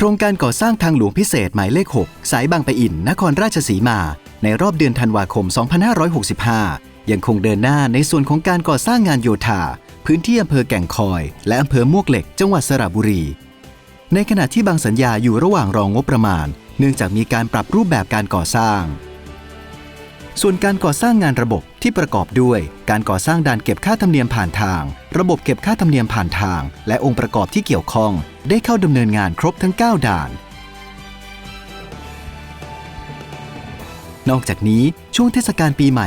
โครงการก่อสร้างทางหลวงพิเศษหมายเลข 6 สายบางปะอิน นครราชสีมา ในรอบเดือนธันวาคม 2565 ยังคงเดินหน้าในส่วนของการก่อสร้างงานโยธา พื้นที่อำเภอแก่งคอย และอำเภอมวกเหล็ก จังหวัดสระบุรี ในขณะที่บางสัญญาอยู่ระหว่างรองงบประมาณ เนื่องจากมีการปรับรูปแบบการก่อสร้าง ส่วนการก่อสร้างงานระบบที่ประกอบด้วย การก่อสร้างด่านเก็บค่าธรรมเนียมผ่านทาง ระบบเก็บค่าธรรมเนียมผ่านทาง และองค์ประกอบที่เกี่ยวข้อง ได้เข้าดำเนินงานครบทั้ง 9 ด่าน นอกจากนี้ช่วงเทศกาลปีใหม่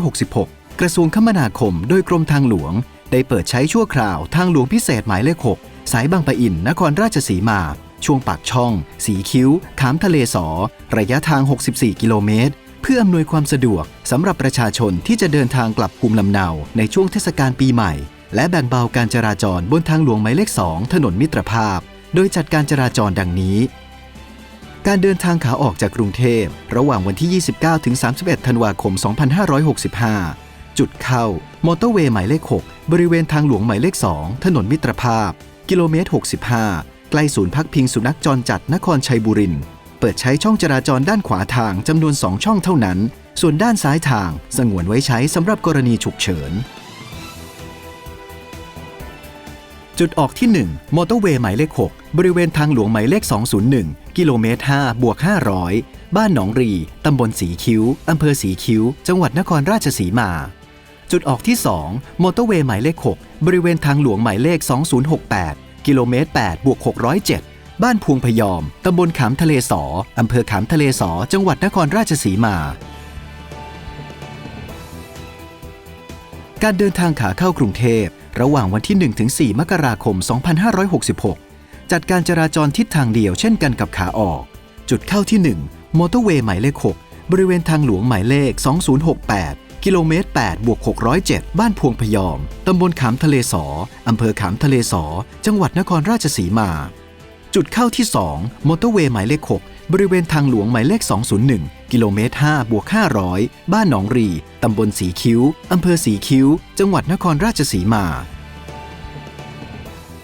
2566 กระทรวงคมนาคมโดยกรมทางหลวง ได้เปิดใช้ชั่วคราวทางหลวงพิเศษหมายเลข 6 สายบางปะอิน นครราชสีมา ช่วงปากช่อง สีคิ้ว ขามทะเลสอ ระยะทาง 64 กิโลเมตรเพื่ออำนวยความสะดวกสำหรับประชาชนที่จะเดินทางกลับภูมิลำเนาในช่วงเทศกาลปีใหม่ และแบ่งเบาการจราจรบนทางหลวงหมายเลข2ถนนมิตรภาพ โดยจัดการจราจรดังนี้ การเดินทางขาออกจากกรุงเทพ ระหว่างวันที่ 29 ถึง 31 ธันวาคม 2565 จุดเข้า มอเตอร์เวย์หมายเลข 6 บริเวณทางหลวงหมายเลข 2 ถนนมิตรภาพ กิโลเมตร 65 ใกล้ศูนย์พักพิงสุนัขจรจัดนครชัยบุรีเปิดใช้ช่องจราจรด้านขวาทางจำนวน 2 ช่องเท่านั้น ส่วนด้านซ้ายทางสงวนไว้ใช้สำหรับกรณีฉุกเฉิน จุดออกที่ 1 มอเตอร์เวย์หมายเลข 6 บริเวณทางหลวงหมายเลข 201 กิโลเมตร5บวก500 บ้านหนองรี ตำบลสีคิ้ว อำเภอสีคิ้ว จังหวัดนครราชสีมา จุดออกที่ 2 มอเตอร์เวย์หมายเลข 6 บริเวณทางหลวงหมายเลข 2068 กิโลเมตร8บวก607 บ้านพวงพยอม ตำบลขามทะเลสอ อำเภอขามทะเลสอ จังหวัดนครราชสีมา การเดินทางขาเข้ากรุงเทพ ระหว่างวันที่ 1-4 มกราคม 2566 จัดการจราจรทิศทางเดียวเช่นกันกับขาออก จุดเข้าที่ 1 มอเตอร์เวย์หมายเลข 6 บริเวณทางหลวงหมายเลข 2068 กิโลเมตร8บวก607 บ้านพวงพยอม ตำบลขามทะเลสออำเภอขามทะเลสอ จังหวัดนครราชสีมา จุดเข้าที่ 2 มอเตอร์เวย์หมายเลข 6 บริเวณทางหลวงหมายเลข 201 กิโลเมตร5บวก500 บ้านหนองรี ตำบลสีคิ้ว อำเภอสีคิ้ว จังหวัดนครราชสีมา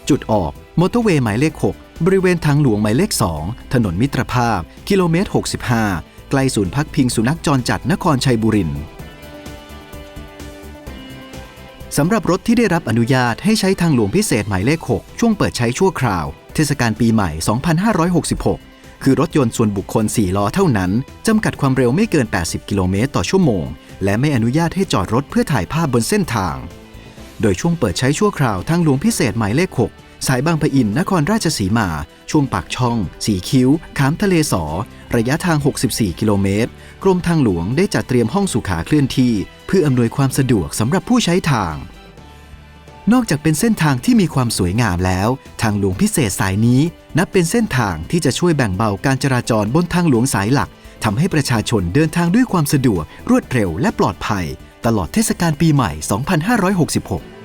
จุดออก มอเตอร์เวย์หมายเลข 6 บริเวณทางหลวงหมายเลข 2 ถนนมิตรภาพ กิโลเมตร 65 ใกล้ศูนย์พักพิงสุนัขจรจัดนครชัยบุรีสำหรับรถที่ได้รับอนุญาตให้ใช้ทางหลวงพิเศษหมายเลข 6 ช่วงเปิดใช้ชั่วคราว เทศกาลปีใหม่ 2566 คือรถยนต์ส่วนบุคคล 4 ล้อเท่านั้น จำกัดความเร็วไม่เกิน 80 กิโลเมตรต่อชั่วโมง และไม่อนุญาตให้จอดรถเพื่อถ่ายภาพบนเส้นทาง โดยช่วงเปิดใช้ชั่วคราวทางหลวงพิเศษหมายเลข 6 สายบางปะอิน นครราชสีมา ช่วงปากช่อง สีคิ้ว ขามทะเลสอ ระยะทาง 64 กิโลเมตร กรมทางหลวงได้จัดเตรียมห้องสุขาเคลื่อนที่ เพื่ออำนวยความสะดวกสำหรับผู้ใช้ทาง นอกจากเป็นเส้นทางที่มีความสวยงามแล้ว ทางหลวงพิเศษสายนี้ นับเป็นเส้นทางที่จะช่วยแบ่งเบาการจราจรบนทางหลวงสายหลักทำให้ประชาชนเดินทางด้วยความสะดวก รวดเร็วและปลอดภัย ตลอดเทศกาลปีใหม่ 2566